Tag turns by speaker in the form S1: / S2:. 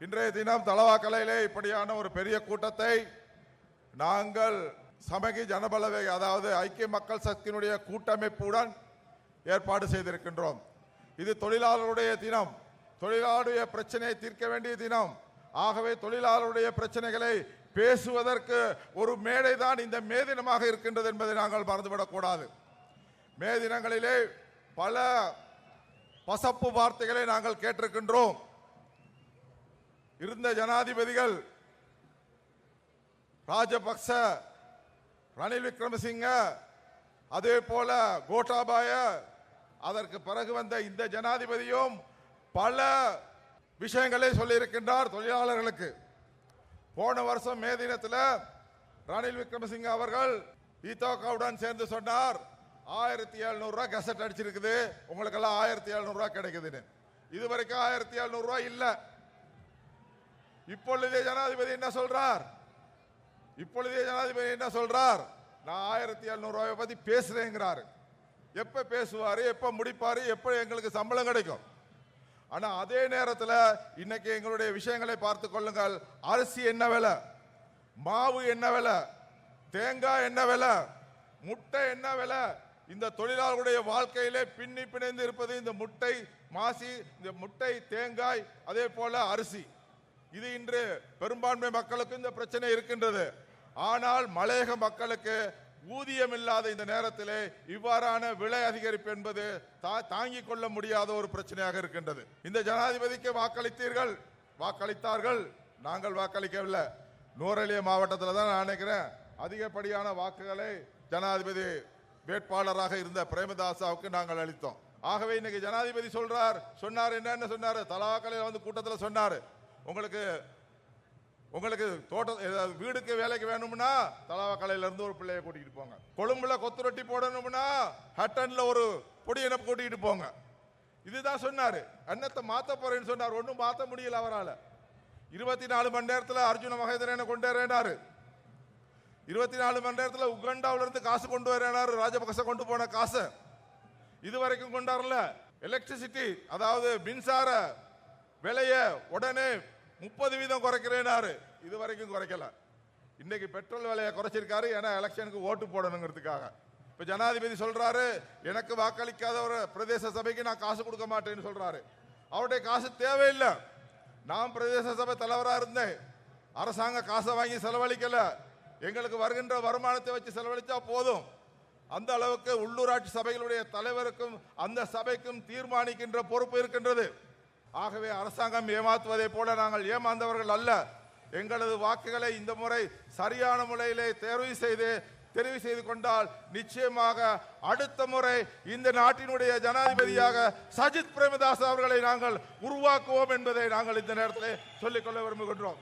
S1: இன்றைய தினம் தலவாக்கலையிலே இப்படியான ஒரு பெரிய கூட்டத்தை நாங்கள் சமகி ஜனபலவை அதாவது ஐக்கிய மக்கள் சக்தியினுடைய கூட்டமைப்புடன் ஏற்பாடு செய்திருக்கின்றோம். இது தொழிலாளருடைய தினம். தொழிலாளருடைய பிரச்சனையை தீர்க்க வேண்டிய தினம். ஆகவே தொழிலாளருடைய பிரச்சனைகளை பேசுவதற்கு ஒரு மேடை தான் இந்த மே தினமாக இருக்கின்றது என்பதை நாங்கள் மறந்துவிடக்கூடாது. மே தினங்களிலே பல பசப்பு வார்த்தைகளை நாங்கள் கேட்டிருக்கின்றோம். இருந்த ஜனாதிபதிகள் ராஜபக்ச ரணில் விக்ரமசிங்க அதே போல கோட்டாபாய அதற்கு பிறகு வந்த இந்த ஜனாதிபதியும் பல விஷயங்களை சொல்லியிருக்கின்றார் தொழிலாளர்களுக்கு. போன வருஷம் மே தினத்தில் ரணில் விக்ரமசிங்க அவர்கள் ஈத்தோகாவுடன் சேர்ந்து சொன்னார் ஆயிரத்தி எழுநூறுரூவா கெசட் அடிச்சிருக்குது. உங்களுக்கெல்லாம் ஆயிரத்தி எழுநூறுவா கிடைக்குதுன்னு. இது வரைக்கும் ஆயிரத்தி எழுநூறுரூவா இல்லை. இப்பொழுதே ஜனாதிபதி என்ன சொல்றார்? இப்பொழுதே ஜனாதிபதி என்ன சொல்றார்? நான் ஆயிரத்தி எழுநூறுவாயை பத்தி பேசுறேங்கிறாரு. எப்ப பேசுவாரு? எப்ப முடிப்பாரு? எப்ப எங்களுக்கு சம்பளம் கிடைக்கும்? ஆனா அதே நேரத்தில் இன்னைக்கு எங்களுடைய விஷயங்களை பார்த்து கொள்ளுங்கள். அரிசி என்ன விலை? மாவு என்ன விலை? தேங்காய் என்ன விலை? முட்டை என்ன விலை? இந்த தொழிலாளர்களுடைய வாழ்க்கையிலே பின்னி பிணைந்து இருப்பது இந்த முட்டை மாசி இந்த முட்டை தேங்காய் அதே போல அரிசி. இது இன்று பெரும்பான்மை மக்களுக்கு இந்த பிரச்சனை இருக்கின்றது. ஆனால் மலையக மக்களுக்கு ஊதியம் இல்லாத இந்த நேரத்திலே இவ்வாறான விலை அதிகரிப்பு என்பது தா- தாங்கிக் கொள்ள முடியாத ஒரு பிரச்சனையாக இருக்கின்றது. இந்த ஜனாதிபதிக்கு வாக்களித்தீர்கள். வாக்களித்தார்கள். நாங்கள் வாக்களிக்கவில்லை. நூரலிய மாவட்டத்தில் தான் நான் நினைக்கிறேன். அதிகப்படியான வாக்குகளை ஜனாதிபதி வேட்பாளராக இருந்த பிரேமதாசாவுக்கு நாங்கள் அளித்தோம். ஆகவே இன்னைக்கு ஜனாதிபதி சொல்றார் சொன்னார் என்னன்னு சொன்னார்? தலாக்கலையில் வந்து கூட்டத்தில் சொன்னார். உங்களுக்கு உங்களுக்கு தோட்டம் ஏதாவது வீடுக்கு வேலைக்கு வேணும்னா தலாவக்கலையில இருந்து ஒரு பிள்ளைய கூட்டிகிட்டு போங்க. கொழும்புல கொத்து ரொட்டி போடணும்னா ஹட்டன்ல ஒரு பொடியனை கூட்டிகிட்டு போங்க. இதுதான் சொன்னாரு. அன்னத்தை மாத்த போறேன்னு சொன்னார். ஒன்றும் மாத்த முடியல அவரால். இருபத்தி நாலு மணி நேரத்தில் அர்ஜுன மகேந்திரனை கொண்டு வரேனாரு. இருபத்தி நாலு மணி நேரத்தில் உகண்டாவில இருந்து காசு கொண்டு வரேனாரு. ராஜபக்ச கொண்டு போன காசை. இது வரைக்கும் கொண்டாடல எலக்ட்ரிசிட்டி அதாவது மின்சார விலைய உடனே முப்பது வீதம் குறைக்கிறேனாரு. இது வரைக்கும் குறைக்கல. இன்னைக்கு பெட்ரோல் விலையை குறைச்சிருக்காரு ஏன்னா எலெக்ஷனுக்கு ஓட்டு போடணுங்கிறதுக்காக. இப்ப ஜனாதிபதி சொல்றாரு எனக்கு வாக்களிக்காத ஒரு பிரதேச சபைக்கு நான் காசு கொடுக்க மாட்டேன்னு சொல்றாரு. அவருடைய காசு தேவையில்லை. நான் பிரதேச சபை தலைவராக இருந்தேன். அரசாங்க காசை வாங்கி செலவழிக்கல. எங்களுக்கு வருகின்ற வருமானத்தை வச்சு செலவழிச்சா போதும். அந்த அளவுக்கு உள்ளூராட்சி சபைகளுடைய தலைவருக்கும் அந்த சபைக்கும் தீர்மானிக்கின்ற பொறுப்பு இருக்கின்றது. ஆகவே அரசாங்கம் ஏமாத்துவதை போல நாங்கள் ஏமாந்தவர்கள் அல்ல. எங்களது வாக்குகளை இந்த முறை சரியான முறையிலே தேர்வு செய்து தெரிவு செய்து கொண்டால் நிச்சயமாக அடுத்த முறை இந்த நாட்டினுடைய ஜனாதிபதியாக சஜித் பிரேமதாஸ் அவர்களை நாங்கள் உருவாக்குவோம் என்பதை நாங்கள் இந்த நேரத்தில் சொல்லிக்கொள்ள விரும்புகின்றோம்.